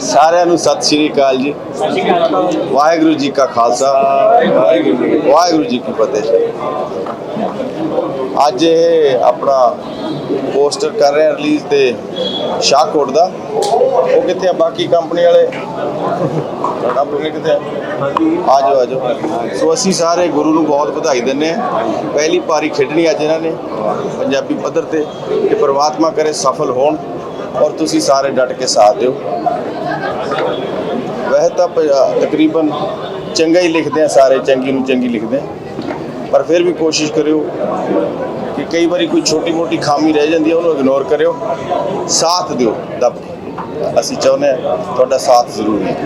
ਸਾਰਿਆਂ ਨੂੰ ਸਤਿ ਸ਼੍ਰੀ ਅਕਾਲ ਜੀ। ਵਾਹਿਗੁਰੂ ਜੀ ਕਾ ਖਾਲਸਾ, ਵਾਹਿਗੁਰੂ ਜੀ ਕੀ ਫਤਿਹ। ਅੱਜ ਇਹ ਆਪਣਾ ਪੋਸਟਰ ਕਰ ਰਹੇ ਰਿਲੀਜ਼ ਤੇ ਸ਼ਾਹਕੋਟ ਦਾ। ਉਹ ਕਿੱਥੇ ਆ? ਬਾਕੀ ਕੰਪਨੀ ਵਾਲੇ? ਕੰਪਨੀ ਕਿੱਥੇ ਆ? ਆ ਜਾਓ ਆ ਜਾਓ ਸੋ ਅਸੀਂ ਸਾਰੇ ਗੁਰੂ ਨੂੰ ਬਹੁਤ ਵਧਾਈ ਦਿੰਦੇ ਆ ਪਹਿਲੀ ਪਾਰੀ ਖੇਡਣੀ ਅੱਜ ਇਹਨਾਂ ਨੇ। ਪੰਜਾਬੀ ਪੱਧਰ ਤੇ, ਕਿ ਪ੍ਰਮਾਤਮਾ ਕਰੇ ਸਫਲ ਹੋਣ। ਔਰ ਤੁਸੀਂ ਸਾਰੇ ਡਟ ਕੇ ਸਾਥ ਦਿਓ। ਵੈਸੇ ਤਾਂ ਤਕਰੀਬਨ ਚੰਗਾ ਹੀ ਲਿਖਦੇ ਆ ਸਾਰੇ ਚੰਗੀ ਨੂੰ ਚੰਗੀ ਲਿਖਦੇ ਆ। ਪਰ ਫਿਰ ਵੀ ਕੋਸ਼ਿਸ਼ ਕਰਿਓ ਕਿ ਕਈ ਵਾਰੀ ਕੋਈ ਛੋਟੀ ਮੋਟੀ ਖਾਮੀ ਰਹਿ ਜਾਂਦੀ ਹੈ ਉਹਨੂੰ ਇਗਨੋਰ ਕਰਿਓ। ਸਾਥ ਦਿਓ ਦੱਬ। ਅਸੀਂ ਚਾਹੁੰਦੇ ਹਾਂ ਤੁਹਾਡਾ ਸਾਥ ਜ਼ਰੂਰ ਹੈ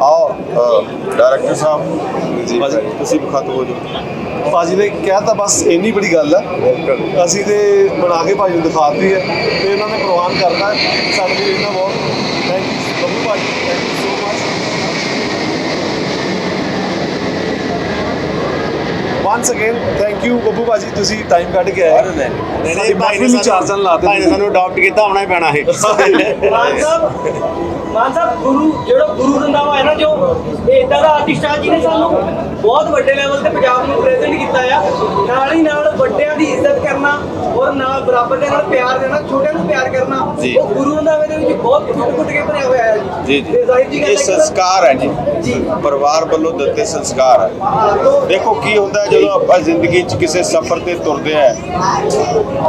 ਆਓ ਡਾਇਰੈਕਟਰ ਸਾਹਿਬ ਜੀ ਤੁਸੀਂ ਬਖਤ ਹੋ ਜਾਓ। ਭਾਜੀ ਨੇ ਕਿਹਾ ਤਾਂ ਬਸ ਇੰਨੀ ਬੜੀ ਗੱਲ ਹੈ ਅਸੀਂ ਤੇ ਬਣਾ ਕੇ ਭਾਜੀ ਨੂੰ ਦਿਖਾਤੀ ਹੈ ਤੇ ਇਹਨਾਂ ਨੇ ਪ੍ਰਵਾਨ ਕਰਨਾ ਹੈ। ਸਾਡੇ ਲਈ ਇਹਨਾਂ ਬਹੁਤ ਥੈਂਕ ਯੂ ਬੱਬੂ ਭਾਜੀ thank you so much once again thank you Babbu ਭਾਜੀ ਤੁਸੀਂ ਟਾਈਮ ਕੱਢ ਕੇ ਆਏ। ਨਹੀਂ। ਨਹੀਂ ਭਾਈ ਨੇ ਨੂੰ ਚਾਰ ਚੰਨ ਲਾਤੇ ਭਾਈ ਨੇ ਸਾਨੂੰ ਅਡਾਪਟ ਕੀਤਾ ਆਉਣਾ ਹੀ ਪੈਣਾ ਹੈ ਮਾਨ ਸਾਹਿਬ ਮਾਨ ਸਾਹਿਬ ਗੁਰੂ ਜਿਹੜਾ ਗੁਰੂ ਰੰਧਾਵਾ ਹੈ ਨਾ ਜੋ ਇਹ ਇਦਾਂ ਦਾ ਆਰਟਿਸਟ ਆ ਜਿਹਨੇ ਸਾਨੂੰ ਬਹੁਤ ਵੱਡੇ ਲੈਵਲ ਤੇ ਪੰਜਾਬ ਨੂੰ ਪ੍ਰੈਜ਼ੈਂਟ ਕੀਤਾ ਆ। ਨਾਲ ਹੀ ਨਾਲ ਵੱਡਿਆਂ ਦੀ ਇੱਜ਼ਤ ਕਰਨਾ ਔਰ ਨਾਲ ਬਰਾਬਰ ਦੇ ਨਾਲ ਪਿਆਰ ਦੇਣਾ ਛੋਟਿਆਂ ਨੂੰ ਪਿਆਰ ਕਰਨਾ ਜੀ। ਉਹ ਗੁਰੂ ਰੰਧਾਵੇ ਦੇ ਵਿੱਚ ਬਹੁਤ ਕੁੱਟ ਕੁੱਟ ਕੇ ਭਰਿਆ ਹੋਇਆ ਹੈ। ਜੀ ਤੇ ਜੀ ਜ਼ਾਹਿਰ ਜੀ ਗੱਲ ਇਹ ਹੈ ਕਿ ਸੰਸਕਾਰ ਹੈ ਜੀ। ਜੀ। ਪਰਿਵਾਰ ਵੱਲੋਂ ਦਿੱਤੇ ਸੰਸਕਾਰ ਹੈ। ਹਾਂ, ਤੋਂ ਦੇਖੋ ਕੀ ਹੁੰਦਾ ਹੈ ਜਦੋਂ ਆਪਾਂ ਜ਼ਿੰਦਗੀ 'ਚ ਕਿਸੇ ਸਫ਼ਰ ਤੇ ਤੁਰਦੇ ਆ,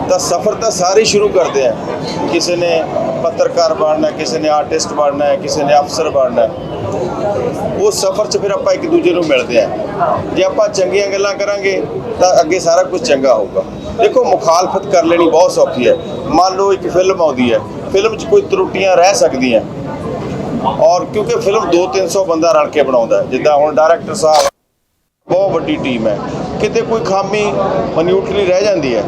ਤਾਂ ਸਫ਼ਰ ਤਾਂ ਸਾਰੇ ਸ਼ੁਰੂ ਕਰਦੇ ਆ। ਕਿਸੇ ਨੇ ਪੱਤਰਕਾਰ ਬਣਨਾ, ਕਿਸੇ ਨੇ ਆਰਟਿਸਟ ਬਣਨਾ ਹੈ ਕਿਸੇ ਨੇ ਅਫਸਰ ਬਣਨਾ। ਉਹ ਸਫ਼ਰ 'ਚ ਫਿਰ ਆਪਾਂ ਇੱਕ ਦੂਜੇ ਨੂੰ ਮਿਲਦੇ ਆ। ਜੇ ਆਪਾਂ ਚੰਗੀਆਂ ਗੱਲਾਂ ਕਰਾਂਗੇ, ਤਾਂ ਅੱਗੇ ਸਾਰਾ ਕੁਝ ਚੰਗਾ ਹੋਊਗਾ। ਦੇਖੋ, ਮੁਖਾਲਫਤ ਕਰ ਲੈਣੀ ਬਹੁਤ ਸੌਖੀ ਹੈ। ਮੰਨ ਲਓ ਇੱਕ ਫਿਲਮ ਆਉਂਦੀ ਹੈ। ਫਿਲਮ 'ਚ ਕੋਈ ਤਰੁੱਟੀਆਂ ਰਹਿ ਸਕਦੀਆਂ। ਔਰ ਕਿਉਂਕਿ ਫਿਲਮ 2-300 ਬੰਦਾ ਰਲ ਕੇ ਬਣਾਉਂਦਾ ਜਿੱਦਾਂ ਹੁਣ ਡਾਇਰੈਕਟਰ ਸਾਹਿਬ, ਬਹੁਤ ਵੱਡੀ ਟੀਮ ਹੈ। ਕਿਤੇ ਕੋਈ ਖਾਮੀ ਮਨਿਊਟਲੀ ਰਹਿ ਜਾਂਦੀ ਹੈ।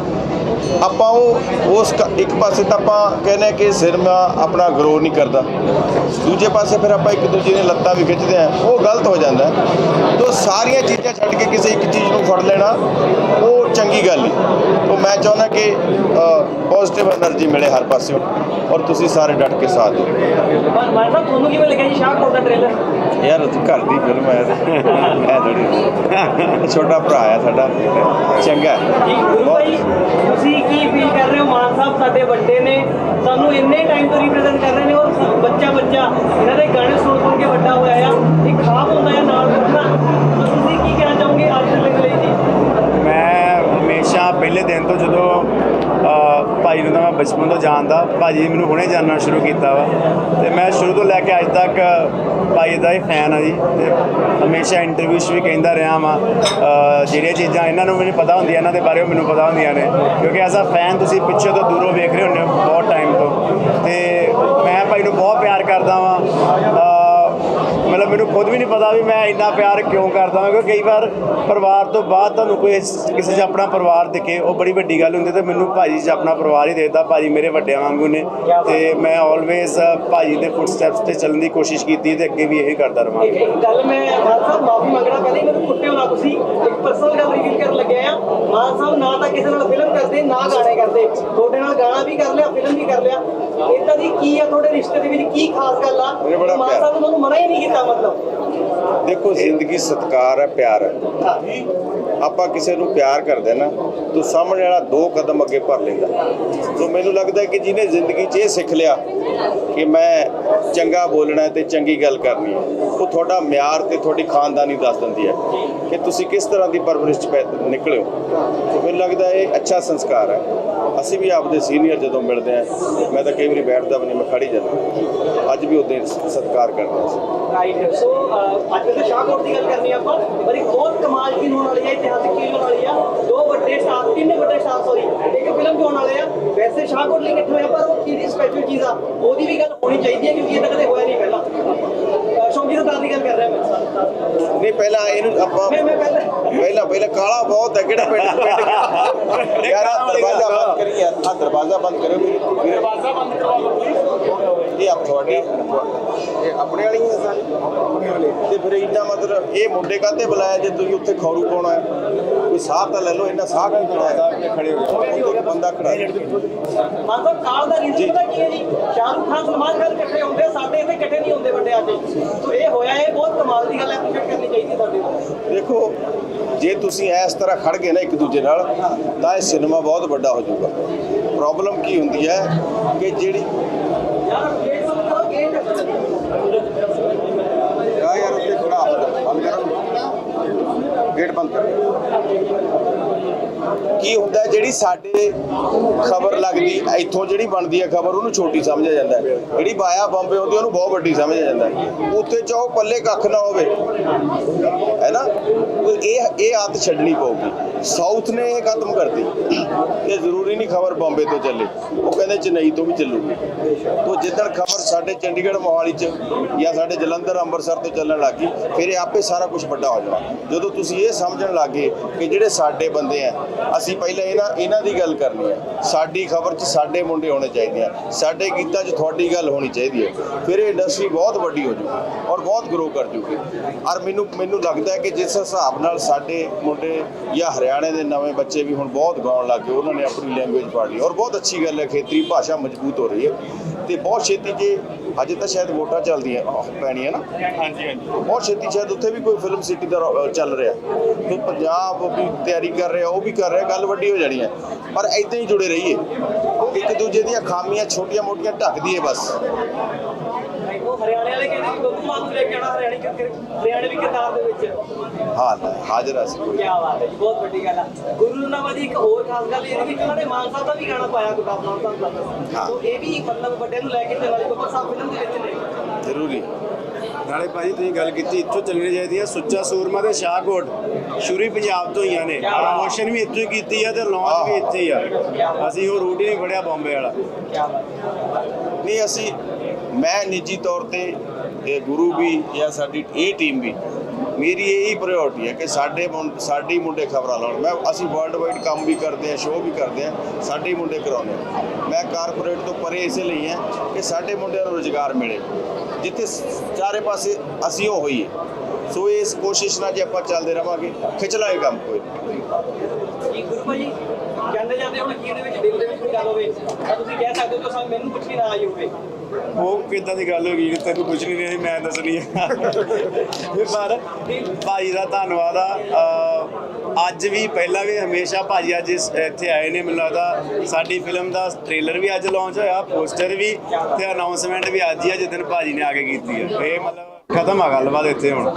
ਆਪਾਂ ਉਹ, ਉਸ ਕ- ਇੱਕ ਪਾਸੇ ਤਾਂ ਆਪਾਂ ਕਹਿੰਦੇ ਕਿ ਸਿਨੇਮਾ ਆਪਣਾ ਗਰੋ ਨਹੀਂ ਕਰਦਾ। ਦੂਜੇ ਪਾਸੇ ਫਿਰ ਆਪਾਂ ਇੱਕ ਦੂਜੇ ਦੀਆਂ ਲੱਤਾਂ ਵੀ ਖਿੱਚਦੇ ਆ ਉਹ ਗਲਤ ਹੋ ਜਾਂਦਾ ਹੈ। ਸਾਰੀਆਂ ਚੀਜ਼ਾਂ ਛੱਡ ਕੇ ਕਿਸੇ ਇੱਕ ਚੀਜ਼ ਨੂੰ ਫੜ ਲੈਣਾ, ਉਹ ਚੰਗੀ ਗੱਲ ਨਹੀਂ ਤੋ ਮੈਂ ਚਾਹੁੰਦਾ ਕਿ ਪੋਜ਼ਿਟਿਵ એનર્ਜੀ ਮਿਲੇ ਹਰ ਪਾਸਿਓਂ ਔਰ ਤੁਸੀਂ ਸਾਰੇ ਡਟ ਕੇ ਸਾਥ ਦਿਓ। ਮਾਨ ਸਾਹਿਬ ਤੁਹਾਨੂੰ ਕਿਵੇਂ ਲੱਗਿਆ ਜੀ? ਸ਼ਾਹਕੋਟ ਦਾ ਟ੍ਰੇਲਰ ਯਾਰ ਉਹ ਘਰ ਦੀ ਫਿਲਮ ਹੈ ਐ ਥੋੜੀ ਛੋਟਾ ਭਰਾ ਹੈ ਸਾਡਾ। ਚੰਗਾ ਤੁਸੀਂ ਕੀ ਫੀਲ ਕਰ ਰਹੇ ਹੋ? ਮਾਨ ਸਾਹਿਬ ਸਾਡੇ ਵੱਡੇ ਨੇ। ਸਾਨੂੰ ਇੰਨੇ ਟਾਈਮ ਤੋਂ ਰਿਪਰੈਜ਼ੈਂਟ ਕਰ ਰਹੇ ਨੇ ਔਰ ਬੱਚਾ ਬੱਚਾ ਇਹਨਾਂ ਦੇ ਗਾਣੇ ਭਾਈ ਨੂੰ ਤਾਂ ਮੈਂ ਬਚਪਨ ਤੋਂ ਜਾਣਦਾ, ਭਾਜੀ ਮੈਨੂੰ ਹੁਣੇ ਜਾਣਨਾ ਸ਼ੁਰੂ ਕੀਤਾ ਵਾ। ਤੇ ਮੈਂ ਸ਼ੁਰੂ ਤੋਂ ਲੈ ਕੇ ਅੱਜ ਤੱਕ, ਭਾਈ ਦਾ ਹੀ ਫੈਨ ਆ ਜੀ। ਤੇ ਹਮੇਸ਼ਾ ਇੰਟਰਵਿਊ 'ਚ ਵੀ ਕਹਿੰਦਾ ਰਿਹਾ ਵਾਂ ਜਿਹੜੀਆਂ ਚੀਜ਼ਾਂ ਇਹਨਾਂ ਨੂੰ ਮੈਨੂੰ ਪਤਾ ਹੁੰਦੀਆਂ, ਇਹਨਾਂ ਦੇ ਬਾਰੇ ਮੈਨੂੰ ਪਤਾ ਹੁੰਦੀਆਂ ਨੇ। ਕਿਉਂਕਿ ਐਜ਼ ਅ ਫੈਨ ਤੁਸੀਂ ਪਿੱਛੇ ਤੋਂ ਦੂਰੋਂ ਵੇਖ ਰਹੇ ਹੁੰਦੇ ਹੋ ਬਹੁਤ ਟਾਈਮ ਤੋਂ। ਤੇ ਮੈਂ ਭਾਈ ਨੂੰ ਬਹੁਤ ਪਿਆਰ ਕਰਦਾ ਵਾਂ। ਮਤਲਬ ਮੈਨੂੰ ਖੁਦ ਵੀ ਨਹੀਂ ਪਤਾ ਵੀ ਮੈਂ ਇੰਨਾ ਪਿਆਰ ਕਿਉਂ ਕਰਦਾ ਹਾਂ ਕਿਉਂਕਿ ਕਈ ਵਾਰ ਪਰਿਵਾਰ ਤੋਂ ਬਾਅਦ ਤੁਹਾਨੂੰ ਕੋਈ ਕਿਸੇ 'ਚ ਆਪਣਾ ਪਰਿਵਾਰ ਦਿਖੇ ਉਹ ਬੜੀ ਵੱਡੀ ਗੱਲ ਹੁੰਦੀ ਤੇ ਮੈਨੂੰ ਭਾਜੀ 'ਚ ਆਪਣਾ ਪਰਿਵਾਰ ਹੀ ਦੇਖਦਾ ਭਾਜੀ ਮੇਰੇ ਵੱਡਿਆਂ ਵਾਂਗੂ ਨੇ ਤੇ ਮੈਂ ਆਲਵੇਜ਼ ਭਾਜੀ ਦੇ ਫੁੱਟਸਟੈਪਸ ਤੇ ਚੱਲਣ ਦੀ ਕੋਸ਼ਿਸ਼ ਕੀਤੀ ਤੇ ਅੱਗੇ ਵੀ ਇਹੀ ਕਰਦਾ ਰਵਾਂਗਾ ਇੱਕ ਗੱਲ ਮੈਂ ਮਾਨ ਸਾਹਿਬ ਮਾਫੀ ਮੰਗਣਾ ਪਹਿਲੇ ਮੈਨੂੰ ਕੁੱਟਿਓ ਨਾ ਤੁਸੀਂ। ਇੱਕ ਪਰਸਨਲ ਗੱਲ ਰਿਵੀਲ ਕਰਨ ਲੱਗਿਆ ਆ। ਮਾਨ ਸਾਹਿਬ ਨਾ ਤਾਂ ਕਿਸੇ ਨਾਲ ਫਿਲਮ ਕਰਦੇ ਨਾ ਗਾਣੇ ਕਰਦੇ। ਤੁਹਾਡੇ ਨਾਲ ਗਾਣਾ ਵੀ ਕਰ ਲਿਆ ਫਿਲਮ ਵੀ ਕਰ ਲਿਆ। ਇਦਾਂ ਦੀ ਕੀ ਆ ਤੁਹਾਡੇ ਰਿਸ਼ਤੇ ਦੇ ਵਿੱਚ? ਕੀ ਖਾਸ ਗੱਲ ਆ? ਮੈਨੂੰ। ਸਾਹਿਬ ਨੇ ਤੁਹਾਨੂੰ ਮਨਾ ਹੀ ਨਹੀਂ ਕੀਤਾ। ਦੇਖੋ ਜ਼ਿੰਦਗੀ ਸਤਕਾਰ ਹੈ ਪਿਆਰ ਹੈ। ਆਪਾਂ ਕਿਸੇ ਨੂੰ ਪਿਆਰ ਕਰਦੇ ਨਾ, ਤਾਂ ਸਾਹਮਣੇ ਵਾਲਾ ਦੋ ਕਦਮ ਅੱਗੇ ਭਰ ਲੈਂਦਾ। ਸੋ ਮੈਨੂੰ ਲੱਗਦਾ ਕਿ ਜਿਹਨੇ ਜ਼ਿੰਦਗੀ 'ਚ ਇਹ ਸਿੱਖ ਲਿਆ ਕਿ ਮੈਂ ਚੰਗਾ ਬੋਲਣਾ ਹੈ ਤੇ ਚੰਗੀ ਗੱਲ ਕਰਨੀ ਹੈ, ਉਹ ਤੁਹਾਡਾ ਮਿਆਰ ਤੇ ਤੁਹਾਡੀ ਖਾਨਦਾਨੀ ਦੱਸ ਦਿੰਦੀ ਹੈ ਕਿ ਤੁਸੀਂ ਕਿਸ ਤਰ੍ਹਾਂ ਦੀ ਪਰਵਰਿਸ਼ 'ਚ ਪੈ- ਨਿਕਲੇ ਸੋ ਮੈਨੂੰ ਲੱਗਦਾ ਇਹ ਅੱਛਾ ਸੰਸਕਾਰ ਹੈ। ਅਸੀਂ ਵੀ ਆਪਦੇ ਸੀਨੀਅਰ ਜਦੋਂ ਮਿਲਦੇ ਆ ਮੈਂ ਤਾਂ ਕਈ ਵਾਰੀ ਬੈਠਦਾ ਵੀ ਨਹੀਂ, ਮੈਂ ਖੜੀ ਜਾਂਦਾ। ਅੱਜ ਵੀ ਉਹਦੇ ਸਤਿਕਾਰ ਕਰਦਾ ਸੀ ਰਾਈਟ ਸੋ ਅੱਜ ਦੇ ਸ਼ਾਹਕੋਟ ਦੀ ਗੱਲ ਕਰਨੀ ਆਪਾਂ, ਪਰ ਬਹੁਤ ਕਮਾਲ ਦੀ ਹੋਣ ਵਾਲੀ ਹੈ ਇਤਿਹਾਸਿਕ ਚੀਜ਼ ਹੋਣ ਵਾਲੀ ਆ? ਦੋ ਵੱਡੇ ਸਟਾਰ ਤਿੰਨ ਵੱਡੇ ਸਟਾਰ ਸੌਰੀ ਇੱਕ ਫਿਲਮ ਹੋਣ ਵਾਲੇ ਆ। ਵੈਸੇ ਸ਼ਾਹਕੋਟ ਲਈ ਇਕੱਠੇ ਹੋਇਆ ਪਰ ਉਹ ਚੀਜ਼ ਸਪੈਸ਼ਲ ਚੀਜ਼ ਆ ਉਹਦੀ ਵੀ ਗੱਲ ਹੋਣੀ ਚਾਹੀਦੀ ਹੈ ਕਿਉਂਕਿ ਇਹ ਤਾਂ ਕਦੇ ਹੋਇਆ ਨਹੀਂ ਪਹਿਲਾਂ। ਸ਼ੌਕੀ ਸਰਦਾਰ ਦੀ ਗੱਲ ਕਰ ਰਿਹਾ ਮੈਂ। ਨਹੀਂ ਪਹਿਲਾਂ ਇਹਨੂੰ ਆਪਾਂ ਪਹਿਲਾਂ ਪਹਿਲਾਂ ਪਹਿਲਾਂ ਕਾਲਾ ਬਹੁਤ ਹੈ ਕਿਹੜਾ ਪਿੰਡ ਪਿੰਡ ਯਾਰ ਆਹ ਦਰਵਾਜ਼ਾ ਬੰਦ ਕਰੀ ਯਾਰ ਆਹ ਦਰਵਾਜ਼ਾ ਬੰਦ ਕਰੋ ਮੇਰੇ ਦਰਵਾਜ਼ਾ ਬੰਦ ਕਰਵਾ ਲਓ ਇਹ ਆਪ ਤੁਹਾਡੀ ਇਹ ਆਪਣੇ ਵਾਲੀ ਹੈ ਸਾਰੀ। ਆਪਣੇ ਵਾਲੀ ਤੇ ਫਿਰ ਇੰਨਾ ਮਤਲਬ ਇਹ ਮੁੰਡੇ ਕਾਹਤੇ ਬੁਲਾਇਆ ਜੇ ਤੁਸੀਂ ਉੱਥੇ ਖੌਰੂ ਪਾਉਣਾ ਹੈ? ਕੋਈ ਸਾਹ ਤਾਂ ਲੈ ਲਓ ਇੰਨਾ ਸਾਹ ਕਿਉਂ ਖੜਾਇਆ? ਖੜੇ ਹੋ ਇੱਕ ਬੰਦਾ ਖੜਾ। ਮਤਲਬ ਕਾਲ ਦਾ ਰੀਜ਼ਨ ਪਤਾ ਕੀ ਹੈ ਜੀ? ਸ਼ਾਹਰੁਖ ਖਾਨ ਸਲਮਾਨ ਖਾਨ ਇਕੱਠੇ ਹੁੰਦੇ ਆ, ਸਾਡੇ ਇੱਥੇ ਇਕੱਠੇ ਨਹੀਂ ਹੁੰਦੇ ਵੱਡੇ ਅੱਜ। ਸੋ ਇਹ ਹੋਇਆ ਇਹ ਬਹੁਤ ਕਮਾਲ ਦੀ ਗੱਲ ਹੈ ਐਪਰੀਸ਼ੀਏਟ ਕਰਨੀ ਚਾਹੀਦੀ ਸਾਡੇ ਨੂੰ ਦੇਖੋ ਜੇ ਤੁਸੀਂ ਇਸ ਤਰ੍ਹਾਂ ਖੜ ਗਏ ਨਾ ਇੱਕ ਦੂਜੇ ਨਾਲ ਤਾਂ ਇਹ ਸਿਨੇਮਾ ਬਹੁਤ ਵੱਡਾ ਹੋ ਜਾਊਗਾ। ਪ੍ਰੋਬਲਮ ਕੀ ਹੁੰਦੀ ਹੈ ਕਿ ਜਿਹੜੀ ਯਾਰ ਗੇਟ ਬੰਦ ਕਰੋ ਗੇਟ ਆ ਯਾਰ ਉੱਤੇ ਖੜਾ ਬੰਦ ਕਰੋ ਗੇਟ ਬੰਦ ਕਰੋ ਕੀ ਹੁੰਦਾ ਜਿਹੜੀ ਸਾਡੇ ਖਬਰ ਲੱਗਦੀ, ਇੱਥੋਂ ਜਿਹੜੀ ਬਣਦੀ ਹੈ ਖਬਰ, ਉਹਨੂੰ ਛੋਟੀ ਸਮਝਿਆ ਜਾਂਦਾ ਹੈ। ਜਿਹੜੀ ਬਾਇਆ ਬੰਬੇ ਹੁੰਦੀ ਉਹਨੂੰ ਬਹੁਤ ਵੱਡੀ ਸਮਝਿਆ ਜਾਂਦਾ ਹੈ। ਉੱਥੇ ਚਾਹੋ ਪੱਲੇ ਕੱਖ ਨਾ ਹੋਵੇ, ਹੈ ਨਾ? ਇਹ ਇਹ ਆਦਤ ਛੱਡਣੀ ਪਊਗੀ। ਸਾਊਥ ਨੇ ਇਹ ਖਤਮ ਕਰਤੀ। ਇਹ ਜ਼ਰੂਰੀ ਨਹੀਂ ਖਬਰ ਬੰਬੇ ਤੋਂ ਚੱਲੇ। ਉਹ ਕਹਿੰਦੇ ਚੇਨਈ ਤੋਂ ਵੀ ਚੱਲੂਗੀ। ਤੋਂ ਜਿੱਦਣ ਖਬਰ ਸਾਡੇ ਚੰਡੀਗੜ੍ਹ ਮੋਹਾਲੀ ਚ ਜਾਂ ਸਾਡੇ ਜਲੰਧਰ, ਅੰਮ੍ਰਿਤਸਰ ਤੋਂ ਚੱਲਣ ਲੱਗੀ ਫਿਰ ਇਹ ਆਪੇ ਸਾਰਾ ਕੁਝ ਵੱਡਾ ਹੋ ਜਾਣਾ। ਜਦੋਂ ਤੁਸੀਂ ਇਹ ਸਮਝਣ ਲੱਗੇ ਕਿ ਜਿਹੜੇ ਸਾਡੇ ਬੰਦੇ ਆ, ਅਸੀਂ ਪਹਿਲਾਂ ਇਹਨਾਂ ਇਹਨਾਂ ਦੀ ਗੱਲ ਕਰਨੀ ਹੈ। ਸਾਡੀ ਖਬਰ 'ਚ ਸਾਡੇ ਮੁੰਡੇ ਹੋਣੇ ਚਾਹੀਦੇ ਆ। ਸਾਡੇ ਗੀਤਾਂ 'ਚ ਤੁਹਾਡੀ ਗੱਲ ਹੋਣੀ ਚਾਹੀਦੀ ਹੈ। ਫਿਰ ਇਹ ਇੰਡਸਟਰੀ ਬਹੁਤ ਵੱਡੀ ਹੋ ਜੂਗੀ ਔਰ ਬਹੁਤ ਗਰੋ ਕਰ ਜੂਗੀ। ਔਰ ਮੈਨੂੰ ਮੈਨੂੰ ਲੱਗਦਾ ਹੈ ਕਿ ਜਿਸ ਹਿਸਾਬ ਨਾਲ ਸਾਡੇ ਮੁੰਡੇ ਜਾਂ ਹਰਿਆਣੇ ਦੇ ਨਵੇਂ ਬੱਚੇ ਵੀ ਹੁਣ ਬਹੁਤ ਗਾਉਣ ਲੱਗ ਗਏ, ਉਹਨਾਂ ਨੇ ਆਪਣੀ ਲੈਂਗੁਏਜ ਪੜ੍ਹ ਲਈ ਔਰ ਬਹੁਤ ਅੱਛੀ ਗੱਲ ਹੈ, ਖੇਤਰੀ ਭਾਸ਼ਾ ਮਜ਼ਬੂਤ ਹੋ ਰਹੀ ਹੈ। ਤੇ ਬਹੁਤ ਛੇਤੀ ਜੇ ਅਜੇ ਤਾਂ ਸ਼ਾਇਦ ਵੋਟਾਂ ਚੱਲਦੀਆਂ ਪੈਣੀਆਂ ਨਾ। ਹਾਂਜੀ ਹਾਂਜੀ। ਬਹੁਤ ਛੇਤੀ ਸ਼ਾਇਦ ਉੱਥੇ ਵੀ ਕੋਈ ਫਿਲਮ ਸਿਟੀ ਦਾ ਚੱਲ ਰਿਹਾ। ਤੇ ਪੰਜਾਬ ਵੀ ਤਿਆਰੀ ਕਰ ਰਿਹਾ ਉਹ ਵੀ ਕਰ ਰਿਹਾ ਗੱਲ ਵੱਡੀ ਹੋ ਜਾਣੀ ਹੈ। ਪਰ ਇਦਾਂ ਹੀ ਜੁੜੇ ਰਹੀਏ। ਇੱਕ ਦੂਜੇ ਦੀਆਂ ਖਾਮੀਆਂ ਛੋਟੀਆਂ ਮੋਟੀਆਂ ਢੱਕ ਦਈਏ ਬਸ। ਹਰਿਆਣੇ ਵਾਲੇ ਕਹਿੰਦੇ ਕਿ ਬੱਬੂ ਮਾਨ ਨੂੰ ਲੈ ਕੇ ਆਉਣਾ ਹਰਿਆਣੇ ਕਿ ਹਰਿਆਣੇ ਵੀ ਕਿਤਾਬ ਦੇ ਵਿੱਚ। ਹਾਲ ਹੈ ਹਾਜ਼ਰ ਅਸੀਂ। ਕੀ ਬਾਤ ਹੈ ਜੀ ਬਹੁਤ ਵੱਡੀ ਗੱਲ ਹੈ ਗੁਰੂ ਰੰਗਨਾਥ ਦੀ ਇੱਕ ਹੋਰ ਖਾਸ ਗੱਲ ਇਹ ਹੈ ਕਿ ਉਹਨਾਂ ਨੇ ਮਾਨ ਸਾਹਿਬ ਦਾ ਵੀ ਗਾਣਾ ਪਾਇਆ ਗੁਰਦਾਸ ਮਾਨ ਸਾਹਿਬ ਦਾ। ਹਾਂ। ਸੋ ਇਹ ਵੀ ਮਤਲਬ ਵੱਡੇ ਨੂੰ ਲੈ ਕੇ ਚੱਲਣ ਵਾਲੀ ਬੱਬਰ ਸਾਹਿਬ ਫਿਲਮ ਦੇ ਵਿੱਚ ਨੇ। ਜ਼ਰੂਰੀ। ਨਾਲੇ ਭਾਜੀ ਤੁਸੀਂ ਗੱਲ ਕੀਤੀ ਇੱਥੋਂ ਚੱਲਣੀ ਚਾਹੀਦੀ ਹੈ ਸੁੱਚਾ ਸੂਰਮਾ ਤੇ ਸ਼ਾਹਕੋਟ ਸ਼ੁਰੀ ਪੰਜਾਬ ਤੋਂ ਹੀ ਆ ਨੇ ਪ੍ਰਮੋਸ਼ਨ ਵੀ ਇੱਥੋਂ ਹੀ ਕੀਤੀ ਆ ਤੇ ਲਾਂਚ ਵੀ ਇੱਥੇ ਹੀ ਆ। ਅਸੀਂ ਉਹ ਰੂਟ ਹੀ ਨਹੀਂ ਫੜਿਆ ਬੰਬੇ ਵਾਲਾ। ਕੀ ਬਾਤ। ਹੈ ਨਹੀਂ ਅਸੀਂ ਮੈਂ ਨਿੱਜੀ ਤੌਰ ਤੇ ਇਹ ਗੁਰੂ ਵੀ ਜਾਂ ਸਾਡੀ ਇਹ ਟੀਮ ਵੀ ਮੇਰੀ ਇਹ ਹੀ ਪ੍ਰਾਇੋਰਟੀ ਹੈ ਕਿ ਸਾਡੇ ਮੁੰ- ਸਾਡੇ ਮੁੰਡੇ ਖਬਰਾਂ ਲਾਉਣ। ਮੈਂ, ਅਸੀਂ ਵਰਲਡ ਵਾਈਡ ਕੰਮ ਵੀ ਕਰਦੇ ਆ ਸ਼ੋਅ ਵੀ ਕਰਦੇ ਆ ਸਾਡੇ ਮੁੰਡੇ ਕਰਾਉਂਦੇ ਆ ਮੈਂ ਕਾਰਪੋਰੇਟ ਤੋਂ ਪਰੇ ਇਸੇ ਲਈ ਹੈ ਕਿ ਸਾਡੇ ਮੁੰਡਿਆਂ ਨੂੰ ਰੋਜ਼ਗਾਰ ਮਿਲੇ। ਜਿੱਥੇ ਚਾਰੇ ਪਾਸੇ ਅਸੀਂ ਉਹ ਹੋਈਏ। ਸੋ ਇਸ ਕੋਸ਼ਿਸ਼ ਨਾਲ ਜੇ ਆਪਾਂ ਚੱਲਦੇ ਰਵਾਂਗੇ ਖਿੱਚ ਲਾਂਗੇ ਕੰਮ ਕੋਈ। ਕੀ ਗੁਰੂ ਭਾਜੀ ਕਹਿੰਦੇ ਜਾਂਦੇ ਹੁਣ ਅਖੀਰ ਦੇ ਵਿੱਚ ਦਿਲ ਦੇ ਵਿੱਚ ਕੋਈ ਗੱਲ ਹੋਵੇ? ਤਾਂ ਤੁਸੀਂ ਕਹਿ ਸਕਦੇ ਹੋ ਕਿ ਸਾਨੂੰ ਮੈਨੂੰ ਕੁਝ ਵੀ ਨਾ ਆਈ ਹੋਵੇ। ਉਹ ਕਿੱਦਾਂ ਦੀ ਗੱਲ ਹੋ ਗਈ ਕਿ ਤੈਨੂੰ ਕੁਝ ਨਹੀਂ ਰਹੀ ਮੈਂ ਦੱਸਣੀ ਆ। ਇਹ ਪਰ ਭਾਜੀ ਦਾ ਧੰਨਵਾਦ ਆ। ਅੱਜ ਵੀ ਪਹਿਲਾਂ ਵੀ ਹਮੇਸ਼ਾ ਭਾਜੀ ਅੱਜ ਇਸ- ਇੱਥੇ ਆਏ ਨੇ ਮੈਨੂੰ ਲੱਗਦਾ ਸਾਡੀ ਫਿਲਮ ਦਾ ਟ੍ਰੇਲਰ ਵੀ ਅੱਜ ਲਾਂਚ ਹੋਇਆ ਪੋਸਟਰ ਵੀ ਤੇ ਅਨਾਉਂਸਮੈਂਟ ਵੀ ਅੱਜ ਹੀ ਆ ਜਿੱਦਣ ਭਾਜੀ ਨੇ ਆ ਕੇ ਕੀਤੀ ਹੈ ਇਹ ਮਤਲਬ ਖਤਮ ਆ ਗੱਲਬਾਤ ਇੱਥੇ ਹੁਣ।